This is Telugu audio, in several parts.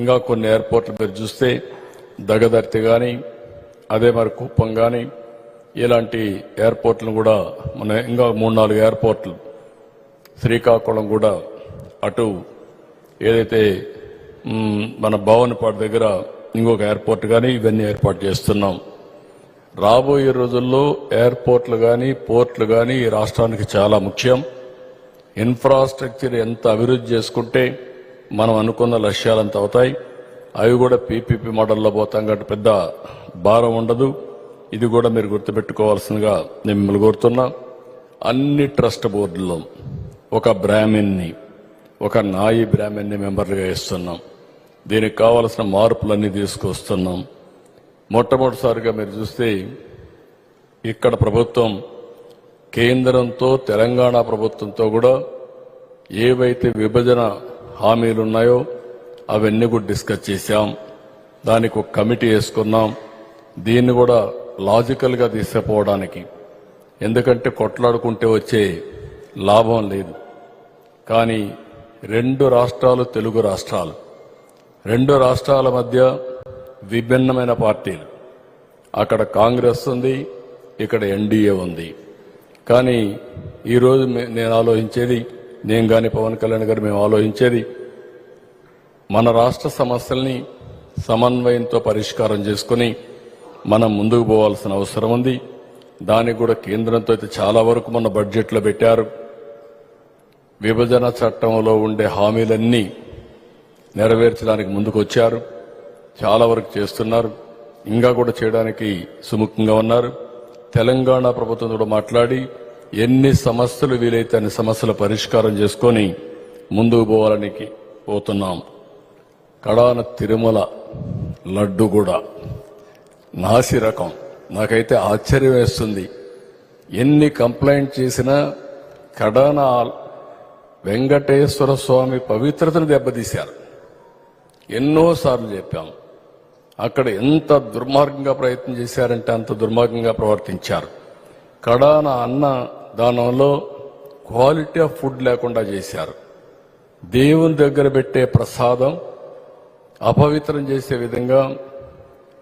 ఇంకా కొన్ని ఎయిర్పోర్ట్లు మీరు చూస్తే దగదర్తి కానీ అదే మరి కుప్పం కానీ ఇలాంటి ఎయిర్పోర్ట్లను కూడా మన ఇంకా మూడు నాలుగు ఎయిర్పోర్ట్లు శ్రీకాకుళం కూడా అటు ఏదైతే మన భవనపాడు దగ్గర ఇంకొక ఎయిర్పోర్ట్ కానీ ఇవన్నీ ఏర్పాటు చేస్తున్నాం. రాబోయే రోజుల్లో ఎయిర్పోర్ట్లు కానీ పోర్ట్లు కానీ ఈ రాష్ట్రానికి చాలా ముఖ్యం. ఇన్ఫ్రాస్ట్రక్చర్ ఎంత అభివృద్ధి చేసుకుంటే మనం అనుకున్న లక్ష్యాలు అంత అవుతాయి. అవి కూడా పీపీపీ మోడల్లో పోతాం కాబట్టి పెద్ద భారం ఉండదు. ఇది కూడా మీరు గుర్తుపెట్టుకోవాల్సిందిగా నేను మిమ్మల్ని కోరుతున్నా. అన్ని ట్రస్ట్ బోర్డుల్లో ఒక బ్రాహ్మిన్ని ఒక నాయి బ్రాహ్మణ్ని మెంబర్లుగా ఇస్తున్నాం దీనికి కావలసిన మార్పులన్నీ తీసుకొస్తున్నాం. మొట్టమొదటిసారిగా మీరు చూస్తే ఇక్కడ ప్రభుత్వం కేంద్రంతో తెలంగాణ ప్రభుత్వంతో కూడా ఏవైతే విభజన హామీలు ఉన్నాయో అవన్నీ కూడా డిస్కస్ చేశాం. దానికి ఒక కమిటీ వేసుకున్నాం. దీన్ని కూడా లాజికల్గా తీసుకుపోవడానికి. ఎందుకంటే కొట్లాడుకుంటే వచ్చే లాభం లేదు. కానీ రెండు రాష్ట్రాలు తెలుగు రాష్ట్రాలు. రెండు రాష్ట్రాల మధ్య విభిన్నమైన పార్టీలు. అక్కడ కాంగ్రెస్ ఉంది ఇక్కడ ఎన్డీఏ ఉంది. కానీ ఈరోజు నేను ఆలోచించేది నేను కానీ పవన్ కళ్యాణ్ గారు మేము ఆలోచించేది మన రాష్ట్ర సమస్యల్ని సమన్వయంతో పరిష్కారం చేసుకుని మనం ముందుకు పోవాల్సిన అవసరం ఉంది. దానికి కూడా కేంద్రంతో అయితే చాలా వరకు మన బడ్జెట్లో పెట్టారు. విభజన చట్టంలో ఉండే హామీలన్నీ నెరవేర్చడానికి ముందుకు వచ్చారు చాలా వరకు చేస్తున్నారు. ఇంకా కూడా చేయడానికి సుముఖంగా ఉన్నారు. తెలంగాణ ప్రభుత్వం కూడా మాట్లాడి ఎన్ని సమస్యలు వీలైతే అన్ని సమస్యల పరిష్కారం చేసుకొని ముందుకు పోవాలని పోతున్నాం. కడాన తిరుమల లడ్డు కూడా. నాసి రకం. నాకైతే ఆశ్చర్యం వేస్తుంది. ఎన్ని కంప్లైంట్ చేసినా కడాన వెంకటేశ్వర స్వామి పవిత్రతను దెబ్బతీశారు. ఎన్నోసార్లు చెప్పాం. అక్కడ ఎంత దుర్మార్గంగా ప్రయత్నం చేశారంటే అంత దుర్మార్గంగా ప్రవర్తించారు. కడాన అన్న దానంలో క్వాలిటీ ఆఫ్ ఫుడ్ లేకుండా చేశారు. దేవుని దగ్గర పెట్టే ప్రసాదం అపవిత్రం చేసే విధంగా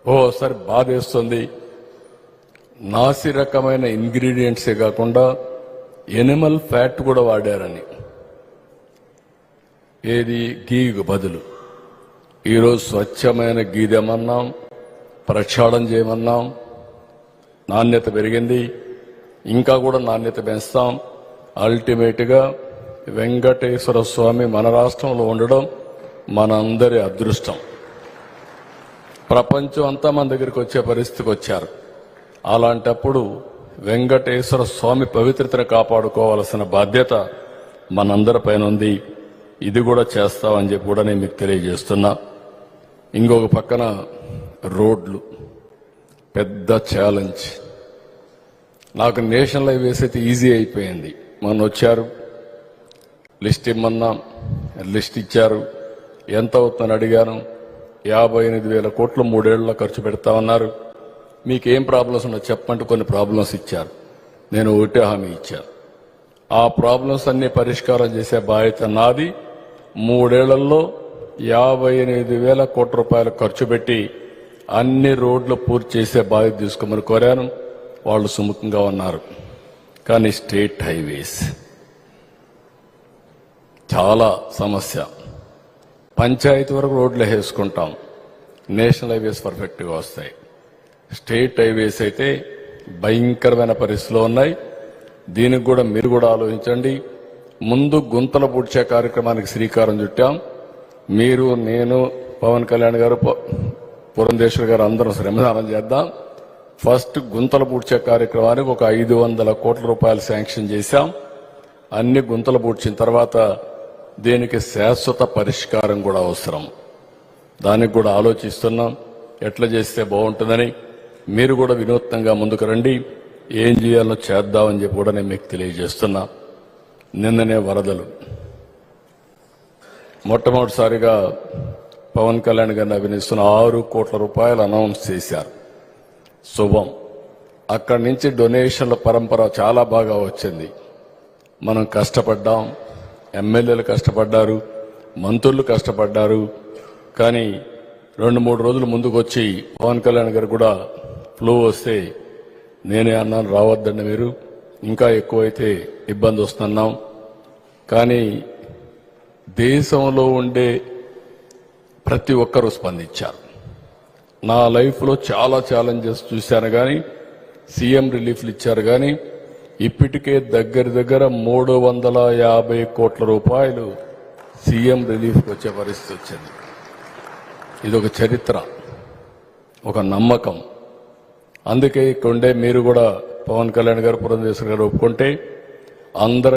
ఓసారి బాధేస్తుంది నాసి రకమైన ఇంగ్రీడియంట్సే కాకుండా ఎనిమల్ ఫ్యాట్ కూడా వాడారని. ఏది? గీకు బదులు. ఈరోజు స్వచ్ఛమైన గీదేమన్నాం ప్రక్షాళం ప్రక్షాళన చేయమన్నాం. నాణ్యత పెరిగింది. ఇంకా కూడా నాణ్యత పెంచుతాం. అల్టిమేట్గా వెంకటేశ్వర స్వామి మన రాష్ట్రంలో ఉండడం మనందరి అదృష్టం. ప్రపంచం అంతా మన దగ్గరికి వచ్చే పరిస్థితికి వచ్చారు. అలాంటప్పుడు వెంకటేశ్వర స్వామి పవిత్రతను కాపాడుకోవాల్సిన బాధ్యత మనందరిపైన ఉంది. ఇది కూడా చేస్తామని చెప్పి కూడా నేను మీకు తెలియజేస్తున్నా. ఇంకొక పక్కన రోడ్లు. పెద్ద ఛాలెంజ్ నాకు నేషనల్ హైవేస్ అయితే ఈజీ అయిపోయింది. మొన్న వచ్చారు. లిస్ట్ ఇమ్మన్నాం. లిస్ట్ ఇచ్చారు. ఎంత అవుతుందని అడిగాను. యాభై ఎనిమిది వేల కోట్లు మూడేళ్ళలో ఖర్చు పెడతామన్నారు మీకు ఏం ప్రాబ్లమ్స్ ఉన్నాయో చెప్పంటే కొన్ని ప్రాబ్లమ్స్ ఇచ్చారు. నేను ఒకటే హామీ ఇచ్చాను. ఆ ప్రాబ్లమ్స్ అన్ని పరిష్కారం చేసే బాధ్యత నాది. మూడేళ్ళలో యాభై ఎనిమిది వేల కోట్ల రూపాయలు ఖర్చు పెట్టి అన్ని రోడ్లు పూర్తి చేసే బాధ్యత తీసుకోమని కోరాను. వాళ్ళు సుముఖంగా ఉన్నారు. కానీ స్టేట్ హైవేస్. చాలా సమస్య. పంచాయతీ వరకు రోడ్లు వేసుకుంటాం. నేషనల్ హైవేస్ పర్ఫెక్ట్గా వస్తాయి. స్టేట్ హైవేస్ అయితే భయంకరమైన పరిస్థితిలో ఉన్నాయి. దీనికి కూడా మీరు కూడా ఆలోచించండి. ముందు గుంతలు పూడ్చే కార్యక్రమానికి శ్రీకారం చుట్టాం. మీరు నేను పవన్ కళ్యాణ్ గారు పురంధేశ్వర్ గారు అందరం శ్రమదానం చేద్దాం. ఫస్ట్ గుంతలు పూడ్చే కార్యక్రమానికి ఒక ఐదు వందల కోట్ల రూపాయలు శాంక్షన్ చేశాం. అన్ని గుంతలు పూడ్చిన తర్వాత దీనికి శాశ్వత పరిష్కారం కూడా అవసరం. దానికి కూడా ఆలోచిస్తున్నాం. ఎట్లా చేస్తే బాగుంటుందని మీరు కూడా వినూత్నంగా ముందుకు రండి. ఏం చేయాలో చేద్దామని చెప్పి కూడా నేను మీకు తెలియజేస్తున్నా. నిన్ననే వరదలు. మొట్టమొదటిసారిగా పవన్ కళ్యాణ్ గారిని అభినయిస్తున్న ఆరు కోట్ల రూపాయలు అనౌన్స్ చేశారు. శుభం. అక్కడి నుంచి డొనేషన్ల పరంపర చాలా బాగా వచ్చింది. మనం కష్టపడ్డాం ఎమ్మెల్యేలు కష్టపడ్డారు మంత్రులు కష్టపడ్డారు. కానీ రెండు మూడు రోజులు ముందుకు వచ్చి పవన్ కళ్యాణ్ గారు కూడా ఫ్లూ వస్తే నేనే అన్నాను రావద్దండి మీరు. ఇంకా ఎక్కువైతే ఇబ్బంది వస్తున్నాం కానీ దేశంలో ఉండే ప్రతి ఒక్కరూ స్పందించారు. నా లైఫ్లో చాలా ఛాలెంజెస్ చూశాను కానీ సీఎం రిలీఫ్లు ఇచ్చారు కానీ ఇప్పటికే దగ్గర దగ్గర మూడు వందల యాభై కోట్ల రూపాయలు సీఎం రిలీఫ్కి వచ్చే పరిస్థితి వచ్చింది. ఇది ఒక చరిత్ర ఒక నమ్మకం. అందుకే ఇక్కడ ఉండే మీరు కూడా పవన్ కళ్యాణ్ గారు పురంధేశ్వర్ గారు ఒప్పుకుంటే అందరూ